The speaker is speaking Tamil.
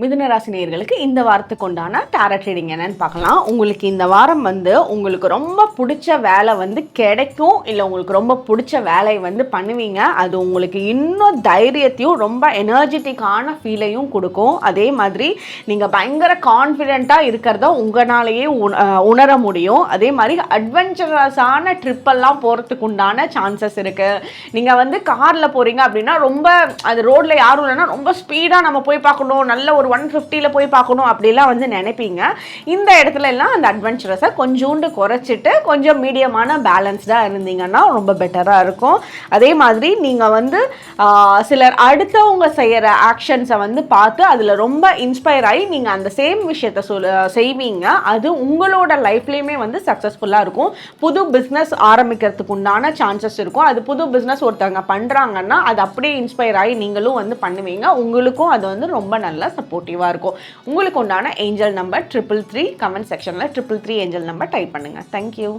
மிதுனராசினியர்களுக்கு நேயர்களுக்கு இந்த வாரத்துக்கு உண்டான டேரட் ரீடிங் என்னன்னு பார்க்கலாம். உங்களுக்கு இந்த வாரம் வந்து உங்களுக்கு ரொம்ப பிடிச்ச வேலை வந்து கிடைக்கும். இல்லை உங்களுக்கு ரொம்ப பிடிச்ச வேலையை வந்து பண்ணுவீங்க. அது உங்களுக்கு இன்னும் தைரியத்தையும் ரொம்ப எனர்ஜெட்டிக்கான ஃபீலையும் கொடுக்கும். அதே மாதிரி நீங்கள் பயங்கர கான்ஃபிடெண்ட்டாக இருக்கிறத உங்களாலேயே உண- உணர முடியும். அதே மாதிரி அட்வென்ச்சரஸான ட்ரிப்பெல்லாம் போகிறதுக்கு உண்டான சான்சஸ் இருக்குது நீங்கள் வந்து காரில் போகிறீங்க அப்படின்னா ரொம்ப அது ரோட்டில் யாரும் இல்லைன்னா ரொம்ப ஸ்பீடாக நம்ம போய் பார்க்கணும். நல்ல ஒரு ஒன் ஃபிஃப்டியில் போய் பார்க்கணும் அப்படிலாம் வந்து நினைப்பீங்க. இந்த இடத்துல எல்லாம் அந்த அட்வென்ச்சரஸை கொஞ்சோண்டு குறைச்சிட்டு கொஞ்சம் மீடியமான பேலன்ஸ்டாக இருந்தீங்கன்னா ரொம்ப பெட்டராக இருக்கும். அதே மாதிரி நீங்கள் வந்து சிலர் அடுத்தவங்க செய்கிற ஆக்ஷன்ஸை வந்து பார்த்து அதில் ரொம்ப இன்ஸ்பயர் ஆகி நீங்கள் அந்த சேம் விஷயத்தை சொல் செய்வீங்க. அது உங்களோட லைஃப்லேயுமே வந்து சக்ஸஸ்ஃபுல்லாக இருக்கும். புது பிஸ்னஸ் ஆரம்பிக்கிறதுக்கு உண்டான சான்சஸ் இருக்கும். அது புது பிஸ்னஸ் ஒருத்தவங்க பண்ணுறாங்கன்னா அது அப்படியே இன்ஸ்பயர் ஆகி நீங்களும் வந்து பண்ணுவீங்க. உங்களுக்கும் அது வந்து ரொம்ப நல்ல சப்போர்ட்டிவாக இருக்கும். உங்களுக்கு உண்டான angel number triple three comment செக்ஷனில் triple three angel number type பண்ணுங்கள் தேங்க்யூ